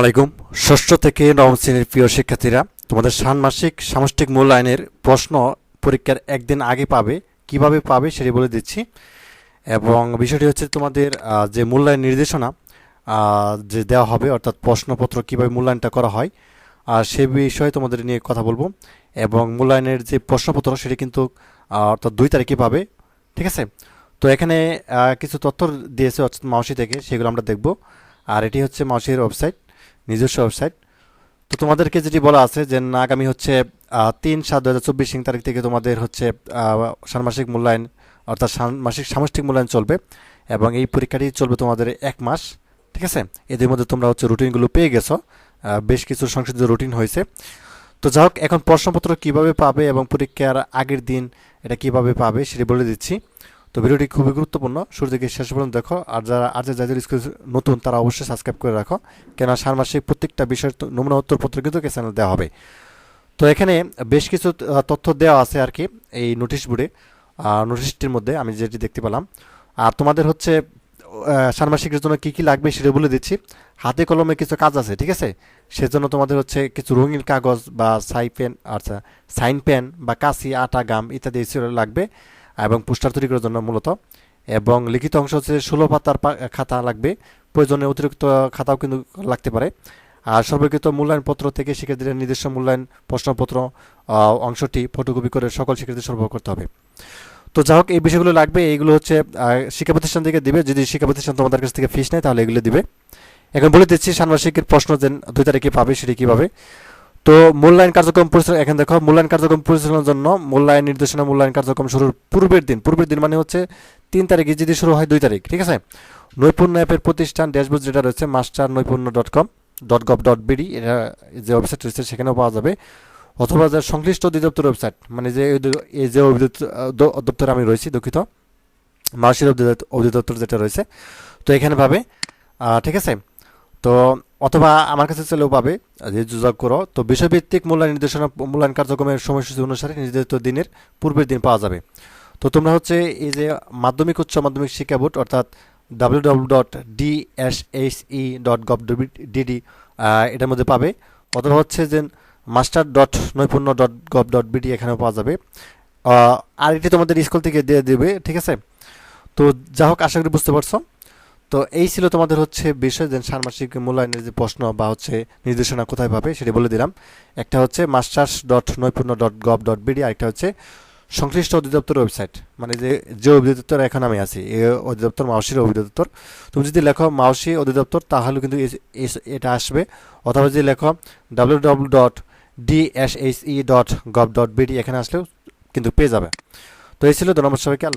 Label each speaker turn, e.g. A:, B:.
A: আলাইকুম। ষষ্ঠ থেকে নবম শ্রেণির প্রিয় শিক্ষার্থীরা, তোমাদের ষান্মাসিক সামষ্টিক মূল্যায়নের প্রশ্ন পরীক্ষার একদিন আগে পাবে, কীভাবে পাবে সেটি বলে দিচ্ছি। এবং বিষয়টি হচ্ছে তোমাদের যে মূল্যায়ন নির্দেশনা যে দেওয়া হবে, অর্থাৎ প্রশ্নপত্র কীভাবে মূল্যায়নটা করা হয় আর সে বিষয়ে তোমাদের নিয়ে কথা বলব। এবং মূল্যায়নের যে প্রশ্নপত্র সেটি কিন্তু অর্থাৎ দুই তারিখে পাবে, ঠিক আছে? তো এখানে কিছু তথ্য দিয়েছে অর্থাৎ মাউসি থেকে, সেগুলো আমরা দেখব। আর এটি হচ্ছে মাউসির ওয়েবসাইট। নিজস্ব ওয়েবসাইট তো তোমাদেরকে যেটি বলা আছে যে আগামী হচ্ছে তিন সাত দু হাজার চব্বিশ তারিখ থেকে তোমাদের হচ্ছে ষান্মাসিক মূল্যায়ন, অর্থাৎ ষান্মাসিক সামষ্টিক মূল্যায়ন চলবে এবং এই পরীক্ষাটি চলবে তোমাদের এক মাস, ঠিক আছে? এদের মধ্যে তোমরা হচ্ছে রুটিনগুলো পেয়ে গেছো বেশ কিছু সংশোধিত রুটিন হয়েছে। তো যাই হোক, এখন প্রশ্নপত্র কীভাবে পাবে এবং পরীক্ষার আগের দিন এটা কীভাবে পাবে সেটি বলে দিচ্ছি। তো ভিডিওটি খুবই গুরুত্বপূর্ণ। শুরু থেকে শেষ পর্যন্ত দেখো। আর যারা আর যাদের স্কুল নতুন তারা অবশ্যই সাবস্ক্রাইব করে রাখো। কেন ষান্মাসিক প্রত্যেকটা বিষয়ের নমুনা উত্তরপত্র কিন্তু চ্যানেল দেওয়া হবে। তো এখানে বেশ কিছু তথ্য দেওয়া আছে আর কি এই নোটিশ বোর্ডে নোটিশটির মধ্যে আমি যেটি দেখতে পেলাম। আর তোমাদের হচ্ছে আহ, ষান্মাসিকের জন্য কী কী লাগবে সেটা বলে দিচ্ছি। হাতে কলমে কিছু কাজ আছে ঠিক আছে? সেজন্য তোমাদের হচ্ছে কিছু রঙিন কাগজ বা সাই পেন আচ্ছা সাইন পেন বা কাশি আটা গাম ইত্যাদি লাগবে। এবং পোস্টার তৈরি করার জন্য মূলত। এবং লিখিত অংশ হচ্ছে ষোলো পাতার খাতা লাগবে। প্রয়োজনে অতিরিক্ত খাতাও কিন্তু লাগতে পারে। আর সর্বকৃত মূল্যায়নপত্র থেকে শিক্ষার্থীদের নিজস্ব মূল্যায়ন প্রশ্নপত্র অংশটি ফটোকপি করে সকল শিক্ষার্থী সরবরাহ করতে হবে। তো যাই হোক, এই বিষয়গুলো লাগবে। এইগুলো হচ্ছে শিক্ষা প্রতিষ্ঠান থেকে দিবে। যদি শিক্ষা প্রতিষ্ঠান তোমাদের কাছ থেকে ফিস নেয়, তাহলে এগুলো দিবে। এখন বলে দিচ্ছি, ষান্মাসিকের প্রশ্ন যে দুই তারিখে পাবে, সেটি কীভাবে? তো মূল্যায়ন কার্যক্রম পরিচালনা, এখন দেখো, মূল্যায়ন কার্যক্রম পরিচালনার জন্য মূল্যায়ন নির্দেশনা মূল্যায়ন কার্যক্রম শুরুর পূর্বের দিন পূর্বের দিন মানে হচ্ছে তিন তারিখে যদি শুরু হয় দুই তারিখ, ঠিক আছে? নৈপুণ্য অ্যাপের প্রতিষ্ঠান ড্যাশবোর্ড যেটা রয়েছে master Naipunya dot com dot gov dot BD এটা যে ওয়েবসাইট রয়েছে, সেখানেও পাওয়া যাবে। অথবা যে সংশ্লিষ্ট অধিদপ্তর ওয়েবসাইট মানে যে এই যে অধিদপ্তর- আমি রয়েছি, দুঃখিত। মার্শির অধিদপ্তর যেটা রয়েছে, তো এখানে পাবে। ঠিক আছে? তো অথবা আমার কাছে চলেও পাবে, যে যোগাযোগ করো। তো বিষয়ভিত্তিক মূল্যায়ন নির্দেশনা, মূল্যায়ন কার্যক্রমের সময়সূচি অনুসারে নির্ধারিত দিনের পূর্বের দিন পাওয়া যাবে। তো তোমরা হচ্ছে এই যে মাধ্যমিক, উচ্চ মাধ্যমিক শিক্ষা বোর্ড, অর্থাৎ W W dot DSSE dot gov BD এটার মধ্যে পাবে। অথবা হচ্ছে যে master dot Naipunya dot gov dot BD এখানেও পাওয়া যাবে। আর এটি তোমাদের স্কুল থেকে দিয়ে দেবে, ঠিক আছে? তো যা হোক আশা করি বুঝতে পারছ। তো এই ছিল তোমাদের হচ্ছে বিষয় যে ষান্মাসিক মূল্যায়নের যে প্রশ্ন বা হচ্ছে নির্দেশনা কোথায় পাবে সেটি বলে দিলাম। একটা হচ্ছে masters dot Naipunya dot gov dot BD আরেকটা হচ্ছে সংশ্লিষ্ট অধিদপ্তর ওয়েবসাইট মানে যে যে অধিদপ্তর এখন আমি আছি এই অধিদপ্তর মাউসির অধিদপ্তর। তুমি যদি লেখো মাউসি অধিদপ্তর, তাহলে কিন্তু এস- এস- এটা আসবে। অথবা যদি লেখো W W dot DSSE dot gov dot BD এখানে আসলেও কিন্তু পেয়ে যাবে। তো এই ছিল, ধন্যবাদ সবাইকে, আল্লাহ